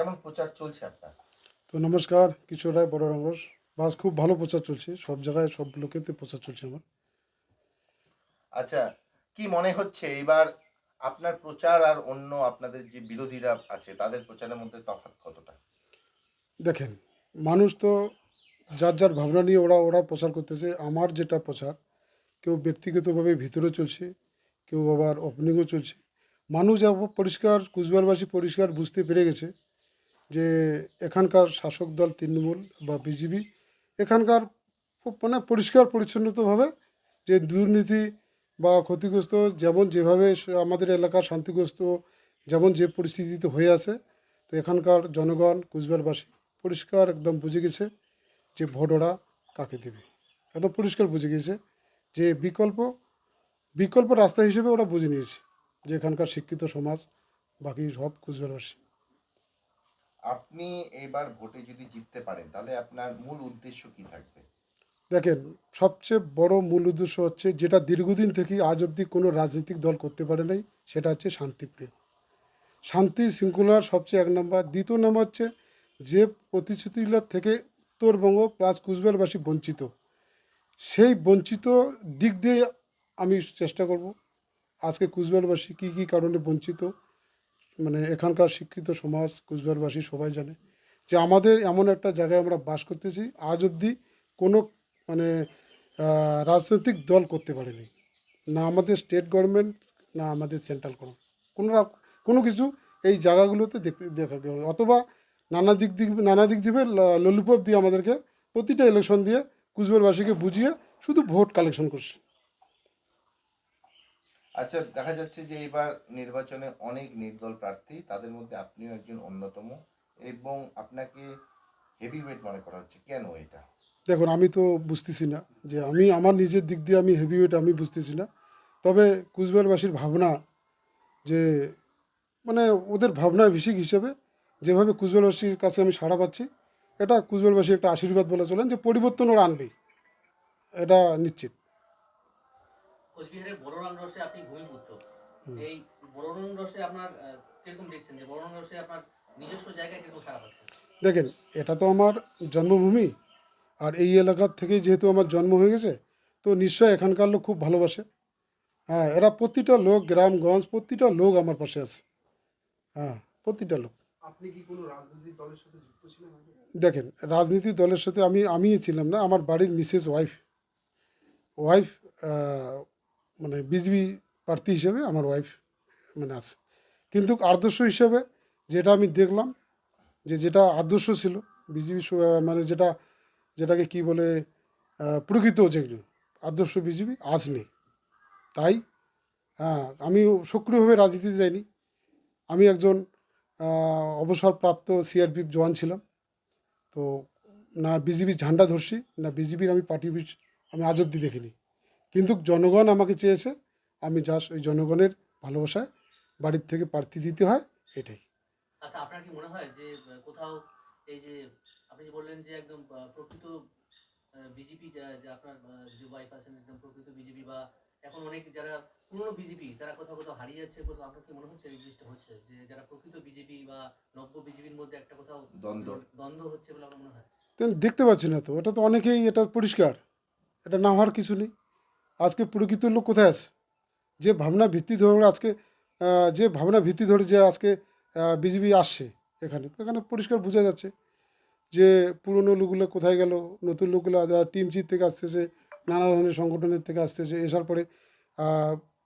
কেমন প্রচার চলছে আপনার? তো নমস্কার কিশোর রায় বড় রঙ্গস বাস খুব ভালো প্রচার চলছে সব জায়গায় সব লোকেতে প্রচার চলছে আমার। আচ্ছা কি মনে হচ্ছে এবার আপনার প্রচার আর অন্য আপনাদের যে বিরোধীরা আছে তাদের প্রচারের মধ্যে তফাৎ কতটা? দেখেন মানুষ তো যার যার ভাবনা নিয়ে ওরা ওরা প্রচার করতেছে। আমার যেটা প্রচার কেউ ব্যক্তিগতভাবে ভিতরে চলছে কেউ আবার ওপেনিংও চলছে। মানুষ পরিষ্কার কুচবিহারবাসী পরিষ্কার বুঝতে পেরে গেছে যে এখানকার শাসক দল তৃণমূল বা বিজেপি এখানকার মানে পরিষ্কার, পরিচ্ছন্নতভাবে যে দুর্নীতি বা ক্ষতিগ্রস্ত যেমন যেভাবে আমাদের এলাকার শান্তিগ্রস্ত, যেমন যে পরিস্থিতিতে হয়ে আছে, তো এখানকার জনগণ, কুচবিহারবাসী পরিষ্কার একদম বুঝে গেছে যে ভোট ওরা কাকে দেবে। একদম পরিষ্কার বুঝে গেছে যে বিকল্প বিকল্প রাস্তা হিসেবে ওরা বুঝে নিয়েছে যে এখানকার শিক্ষিত সমাজ, বাকি সব কুচবিহারবাসী। আপনি এবার ভোটে যদি জিততে পারেন, তাহলে আপনার মূল উদ্দেশ্য কি থাকবে? দেখেন, সবচেয়ে বড় মূল উদ্দেশ্য হচ্ছে যেটা দীর্ঘদিন থেকে আজ অবধি কোনো রাজনৈতিক দল করতে পারে নাই, সেটা হচ্ছে শান্তিপ্রিয়। শান্তি শৃঙ্খলার সবচেয়ে এক নম্বর। দ্বিতীয় নম্বর হচ্ছে যে প্রতিশ্রুতিগুলোর থেকে উত্তরবঙ্গ প্লাস কুচবিহারবাসী বঞ্চিত, সেই বঞ্চিত দিক দিয়ে আমি চেষ্টা করব। আজকে কুচবিহারবাসী কী কী কারণে বঞ্চিত মানে এখানকার শিক্ষিত সমাজ, কুচবিহারবাসী সবাই জানে যে আমাদের এমন একটা জায়গায় আমরা বাস করতেছি, আজ অবধি কোনো মানে রাজনৈতিক দল করতে পারেনি। না আমাদের স্টেট গভর্নমেন্ট না আমাদের সেন্ট্রাল গভর্নমেন্ট কোনো কোনো কিছু এই জায়গাগুলোতে দেখতে, দেখা গেল। অথবা নানা দিক দিক, নানা দিক দিয়ে ললিপপ দিয়ে আমাদেরকে প্রতিটা ইলেকশন দিয়ে কুচবিহারবাসীকে বুঝিয়ে শুধু ভোট কালেকশন করছে। আচ্ছা দেখা যাচ্ছে যে এবার নির্বাচনে অনেক নির্দল প্রার্থী, তাদের মধ্যে আপনিও একজন অন্যতম এবং আপনাকে হেভিওয়েট মনে করা হচ্ছে। কেন এটা? দেখুন, আমি তো বুঝতেছি না যে আমি আমার নিজের দিক দিয়ে আমি হেভিওয়েট আমি বুঝতেছি না। তবে কুচবিহারবাসীর ভাবনা যে মানে ওদের ভাবনা ভিসিক হিসেবে যেভাবে কুচবিহারবাসীর কাছে আমি সাড়া পাচ্ছি, এটা কুচবিহারবাসী একটা আশীর্বাদ বলে চলেন যে পরিবর্তন ওরা আনবেই। এটা নিশ্চিত। কোচবিহারের বড়রান রসে আপনি ভূমিপুত্র। এই বড়রান রসে আপনার কীরকম দেখছেন যে বড়রান রসে আপনার নিজস্ব জায়গায় কীরকম সারা পাচ্ছে দেখেন এটা তো আমার জন্মভূমি আর এই এলাকার থেকেই যেহেতু আমার জন্ম হয়ে গেছে তো নিশ্চয় এখানকার লোক খুব ভালোবাসে। হ্যাঁ এরা প্রতিটা লোক গ্রামগঞ্জ প্রতিটা লোক আমার পাশে আছে। হ্যাঁ প্রতিটা লোক। আপনি কি কোনো রাজনৈতিক দলের সাথে যুক্ত ছিলেন? দেখেন রাজনীতি দলের সাথে আমি আমিই ছিলাম না আমার বাড়ির মিসেস ওয়াইফ। ওয়াইফ মানে বিজেপি প্রার্থী হিসেবে আমার ওয়াইফ মানে আছে। কিন্তু আদর্শ হিসেবে যেটা আমি দেখলাম যে যেটা আদর্শ ছিল, বিজেপি মানে যেটা, যেটাকে কি বলে প্রকৃত যেগুলো আদর্শ বিজেপি আজ নেই। তাই হ্যাঁ আমি সক্রিয়ভাবে রাজনীতিতে যাইনি। আমি একজন অবসরপ্রাপ্ত সিআরপিএফ জওয়ান ছিলাম। তো না বিজেপির ঝান্ডা ধরছি, না বিজেপির আমি পার্টি আমি আজ অব্দি দেখিনি। কিন্তু জনগণ আমাকে চেয়েছে আমি জাস্ট ওই জনগণের ভালোবাসায় বাড়ির থেকে প্রার্থী দিতে হয় এটাই। আচ্ছা আপনার কি মনে হয় যে কোথাও এই যে আপনি যে বললেন যে একদম প্রকৃত বিজেপি যে আপনার আহ, যে ওয়াইফ আছেন একদম প্রকৃত বিজেপি বা এখন অনেক যারা পুরনো বিজেপি তারা কোথাও কোথাও হারিয়ে যাচ্ছে কোথাও আপনার কি মনে হচ্ছে এই জিনিসটা হচ্ছে যে যারা প্রকৃত বিজেপি বা নব্য বিজেপির মধ্যে একটা কোথাও দ্বন্দ্ব। দ্বন্দ্ব হচ্ছে বলে আমার মনে হয়? দেখতে পাচ্ছি না তো এটা তো অনেকেই এটা পরিষ্কার এটা না হওয়ার কিছু নেই। আজকে প্রকৃত লোক কোথায় আছে? যে ভাবনা ভিত্তি ধরে আজকে যে ভাবনা ভিত্তি ধরে যে আজকে বিজেপি আসছে এখানে এখানে পরিষ্কার বোঝা যাচ্ছে যে পুরনো লোকগুলো কোথায় গেল নতুন লোকগুলো টিম চিট থেকে আসতেছে নানা ধরনের সংগঠনের থেকে আসতেছে এসার পরে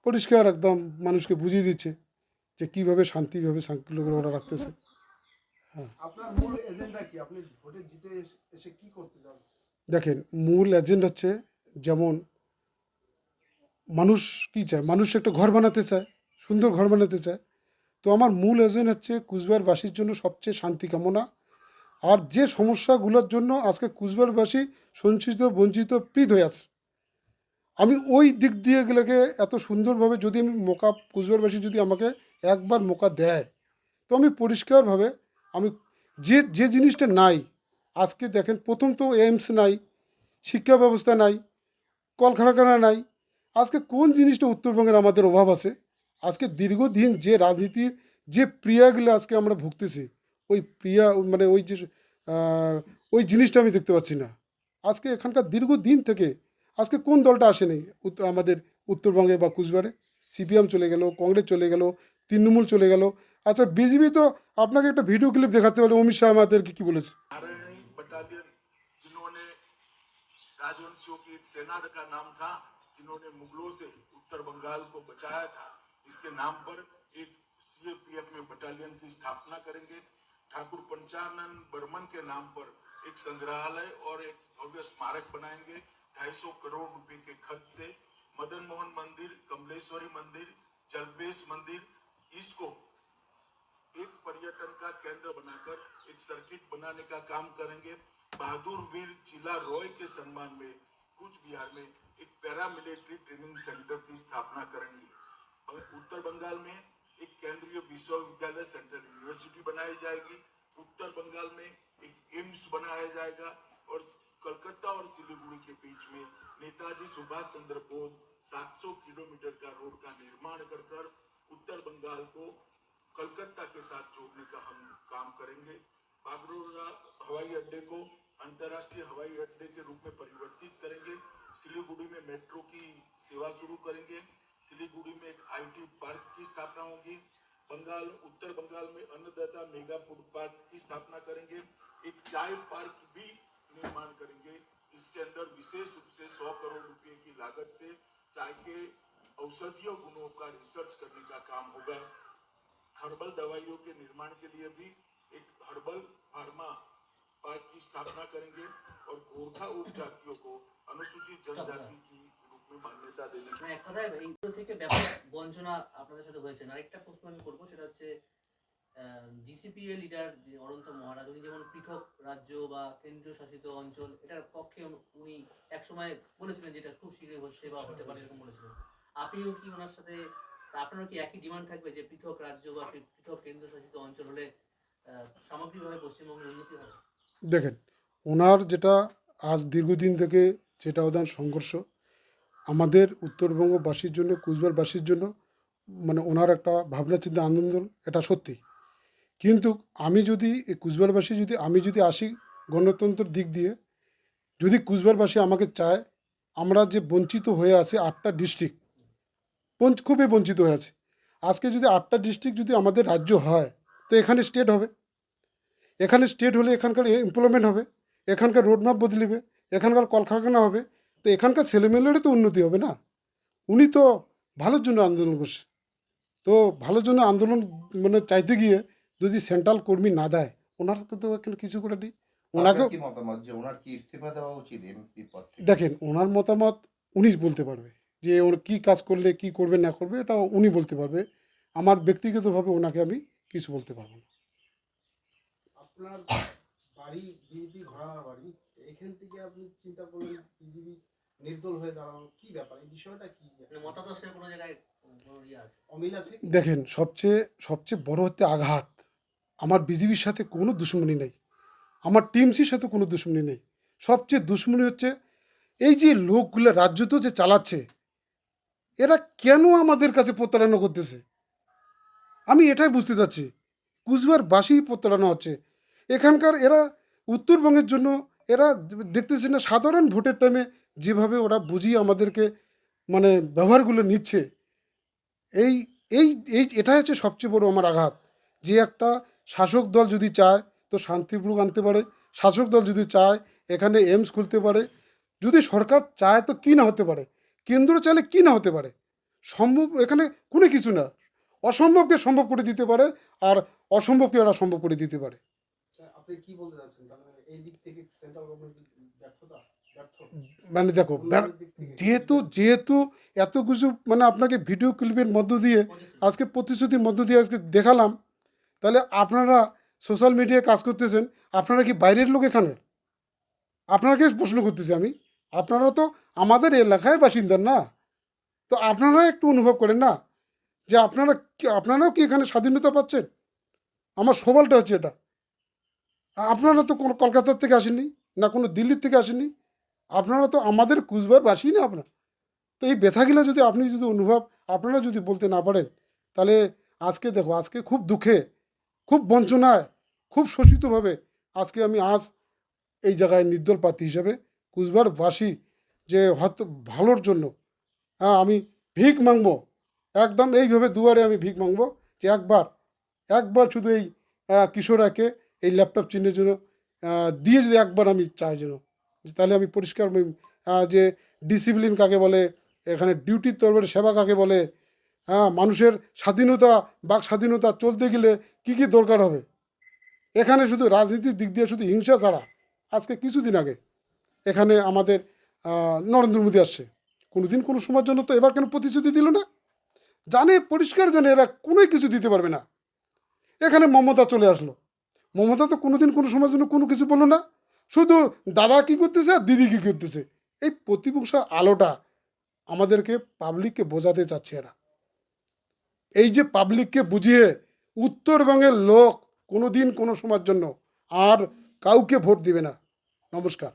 পরিষ্কার একদম মানুষকে বুঝিয়ে দিচ্ছে যে কীভাবে শান্তিভাবে শান্তিগুলো ওরা রাখতেছে। চান? দেখেন মূল এজেন্ড হচ্ছে যেমন মানুষ কি চায়? মানুষ একটা ঘর বানাতে চায়, সুন্দর ঘর বানাতে চায়। তো আমার মূল এজেন্ড হচ্ছে কুচবিহারবাসীর জন্য সবচেয়ে শান্তি কামনা। আর যে সমস্যাগুলোর জন্য আজকে কুচবিহারবাসী সঞ্চিত, বঞ্চিত পীড় হয়ে আছে। আমি ওই দিক দিয়ে গেলেকে এত সুন্দরভাবে যদি আমি মোকা, কুচবিহারবাসী যদি আমাকে একবার মোকা দেয়, তো আমি পরিষ্কারভাবে আমি যে যে জিনিসটা নাই, আজকে দেখেন প্রথম তো এইমস নাই, শিক্ষা ব্যবস্থা নাই, কলকারখানা নাই আজকে কোন জিনিসটা উত্তরবঙ্গের আমাদের অভাব আছে আজকে দীর্ঘদিন যে রাজনীতির যে প্রিয়াগুলো আজকে আমরা ভুগতেছি ওই প্রিয়া মানে ওই যে আহ, ওই জিনিসটা আমি দেখতে পাচ্ছি না আজকে এখানকার দীর্ঘদিন থেকে আজকে কোন দলটা আসেনি উত্তর আমাদের উত্তরবঙ্গে বা কুচবিহারে সিপিএম চলে গেল কংগ্রেস চলে গেল তৃণমূল চলে গেল আচ্ছা বিজেপি তো আপনাকে একটা ভিডিও ক্লিপ দেখাতে পারে অমিত শাহ আমাদেরকে কি বলেছে नारायणी बटालियन जिन्होंने राजवंशियों की एक सेना का नाम था जिन्होंने मुगलों से उत्तर बंगाल को बचाया था, इसके नाम पर एक सीएपीएफ में बटालियन की स्थापना करेंगे। ठाकुर पंचानन बर्मन के नाम पर एक संग्रहालय और एक भव्य स्मारक बनाएँगे 250 करोड़ रुपए के खर्च से। मदन मोहन मंदिर, कमलेश्वरी मंदिर, जलपेश मंदिर, इसको एक पर्यटन का केंद्र बनाकर एक सर्किट बनाने का काम करेंगे। बहादुर वीर जिला रॉय के सम्मान में कूच बिहार में एक पैरामिलिट्री ट्रेनिंग सेंटर की स्थापना करेंगे। और उत्तर बंगाल में एक केंद्रीय विश्वविद्यालय सेंट्रल यूनिवर्सिटी बनाई जाएगी। उत्तर बंगाल में एक एम्स बनाया जाएगा। और कलकत्ता और सिलीगुड़ी के बीच में नेताजी सुभाष चंद्र बोस 700 किलोमीटर का रोड का निर्माण कर कर उत्तर बंगाल को कलकत्ता के साथ जोड़ने का हम काम करेंगे। बागडोगरा हवाई अड्डे को अंतर्राष्ट्रीय हवाई अड्डे के रूप में परिवर्तित करेंगे। सिलीगुड़ी में मेट्रो की सेवा शुरू करेंगे। सिलीगुड़ी में एक आईटी पार्क की स्थापना होगी। बंगाल, उत्तर बंगाल में अन्नदाता मेगा फ़ूड पार्क की स्थापना करेंगे। एक चाय पार्क भी निर्माण करेंगे। इसके अंदर विशेष रूप से 100 करोड़ रुपए की लागत से चाय के औषधीय गुणों का रिसर्च करने का काम होगा। हर्बल दवाइयों के निर्माण के लिए भी एक हर्बल फार्मा स्थापना करेंगे और गोरखा उपजातियों को अनुसूचित जनजाति की रूप में मान्यता देने की মানে এক কথায় এইগুলো থেকে ব্যাপক বঞ্চনা আপনাদের সাথে হয়েছে আরেকটা প্রশ্ন আমি করবো সেটা হচ্ছে জিসিপিএ লিডার যে অনন্ত মহারাজ উনি যেমন পৃথক রাজ্য বা কেন্দ্রীয় শাসিত অঞ্চল এটার পক্ষে উনি- উনি একসময় বলেছিলেন যেটা খুব শীঘ্রই হচ্ছে বা হতে পারে এরকম বলেছিলেন আপনিও কি ওনার সাথে তা আপনারও কি একই ডিমান্ড থাকবে যে পৃথক রাজ্য বা পৃ- পৃথক কেন্দ্র শাসিত অঞ্চল হলে আহ, সামগ্রিকভাবে পশ্চিমবঙ্গের উন্নতি হবে দেখেন, ওনার যেটা আজ দীর্ঘদিন থেকে যেটা ওনার সংঘর্ষ, আমাদের উত্তরবঙ্গবাসীর জন্য, কুচবিহারবাসীর জন্য মানে ওনার একটা ভাবনা, চিন্তা আন্দোলন এটা সত্যি। কিন্তু আমি যদি এই কুচবিহারবাসী যদি, আমি যদি আসি গণতন্ত্রের দিক দিয়ে, যদি কুচবিহারবাসী আমাকে চায়, আমরা যে বঞ্চিত হয়ে আছি আটটা ডিস্ট্রিক্ট খুবই বঞ্চিত হয়ে আছে। আজকে যদি আটটা ডিস্ট্রিক্ট যদি আমাদের রাজ্য হয়, তো এখানে স্টেট হবে। এখানে স্টেট হলে এখানকার এমপ্লয়মেন্ট হবে এখানকার রোডম্যাপ বদলিবে এখানকার কলকারখানা হবে তো এখানকার ছেলেমেয়েদেরও তো উন্নতি হবে না। উনি তো ভালোর জন্য আন্দোলন করছে। তো ভালোর জন্য আন্দোলন মানে চাইতে গিয়ে যদি সেন্ট্রাল কর্মী না দেয় ওনার তো এখানে কিছু করে নেই। ওনাকে দেখেন ওনার মতামত উনি বলতে পারবে যে ওর কী কাজ করলে কি করবে না করবে এটা উনি বলতে পারবে। আমার ব্যক্তিগতভাবে ওনাকে আমি কিছু বলতে পারব না। আপনার বাড়ি বিজেপি ঘরানার বাড়ি এখান থেকে আপনি চিন্তা করলেন বিজেপি নির্দল হয়ে দাঁড়ানো কি ব্যাপার? এই বিষয়টা কি? মানে মতাদর্শের কোনো জায়গায় ইয়ে আছে? অমিল আছে দেখেন সবচেয়ে সবচেয়ে বড় হচ্ছে আঘাত। আমার বিজেপির সাথে কোনো দুশ্মনী নেই। আমার টিমসির সাথে কোনো দুশ্মনী নেই। সবচেয়ে দুশ্মনী হচ্ছে এই যে লোকগুলো রাজ্য তো যে চালাচ্ছে এরা কেন আমাদের কাছে প্রতারণা করতেছে? আমি এটাই বুঝতে চাচ্ছি। কুচবিহারবাসী প্রতারণা হচ্ছে। এখানকার এরা উত্তরবঙ্গের জন্য এরা দেখতেছি না, সাধারণ ভোটের টাইমে যেভাবে ওরা বুঝিয়ে আমাদেরকে মানে ব্যবহারগুলো নিচ্ছে, এই এই এই এটাই হচ্ছে সবচেয়ে বড় আমার আঘাত, যে একটা শাসক দল যদি চায় তো শান্তিপূর্ণ আনতে পারে, শাসক দল যদি চায় এখানে এমস খুলতে পারে, যদি সরকার চায় তো কী না হতে পারে, কেন্দ্র চাইলে কী না হতে পারে, সম্ভব এখানে কোনো কিছু না, অসম্ভবকে সম্ভব করে দিতে পারে আর অসম্ভবকে ওরা সম্ভব করে দিতে পারে। আপনি কি বলতে চাচ্ছেন? তাহলে এই দিক থেকে সেন্ট্রাল গভর্নমেন্ট ব্যর্থতা? মানে দেখো যেহেতু যেহেতু এত কিছু মানে আপনাকে ভিডিও ক্লিপের মধ্য দিয়ে আজকে প্রতিশ্রুতির মধ্য দিয়ে আজকে দেখালাম তাহলে আপনারা সোশ্যাল মিডিয়ায় কাজ করতেছেন আপনারা কি বাইরের লোক এখানে? আপনাকে প্রশ্ন করতেছি আমি আপনারা তো আমাদের এলাকায় বাসিন্দার না। তো আপনারা একটু অনুভব করেন না যে আপনারা আপনারাও কি এখানে স্বাধীনতা পাচ্ছেন? আমার সবালটা হচ্ছে এটা। আপনারা তো কোনো কলকাতার থেকে আসেননি, না কোনো দিল্লির থেকে আসেননি। আপনারা তো আমাদের কুচবিহারবাসী না আপনার। তো এই ব্যথাগুলো যদি আপনি যদি অনুভব, আপনারা যদি বলতে না পারেন, তাহলে আজকে দেখো, আজকে খুব দুঃখে, খুব বঞ্চনায়, খুব শোষিতভাবে আজকে আমি আজ এই জায়গায় নির্দল প্রার্থী হিসেবে কুচবিহারবাসী যে হয়তো ভালোর জন্য হ্যাঁ আমি ভিক মাংবো। একদম এইভাবে দুয়ারে আমি ভিক মাংবো যে একবার একবার শুধু এই কিশোরাকে এই ল্যাপটপ চিহ্নের জন্য দিয়ে যদি একবার আমি চাই যেন তাহলে আমি পরিষ্কার যে ডিসিপ্লিন কাকে বলে, এখানে ডিউটির তরফের সেবা কাকে বলে হ্যাঁ মানুষের স্বাধীনতা, বাক স্বাধীনতা চলতে গেলে কি কি দরকার হবে? এখানে শুধু রাজনীতির দিক দিয়ে শুধু হিংসা ছাড়া, আজকে কিছুদিন আগে এখানে আমাদের নরেন্দ্র মোদী আসছে। কোনো দিন কোনো সময়ের জন্য তো এবার কেন প্রতিশ্রুতি দিল না? জানে, পরিষ্কার জানে, এরা কোনোই কিছু দিতে পারবে না। এখানে মমতা চলে আসলো। মমতা তো কোনোদিন কোনো সময়ের জন্য কোনো কিছু বলল না। শুধু দাদা কী করতেছে আর দিদি কী করতেছে? এই প্রতিপক্ষা আলোটা আমাদেরকে পাবলিককে বোঝাতে চাচ্ছে এরা। এই যে পাবলিককে বুঝিয়ে উত্তরবঙ্গের লোক কোনো দিন কোনো সময়ের জন্য আর কাউকে ভোট দিবে না। নমস্কার।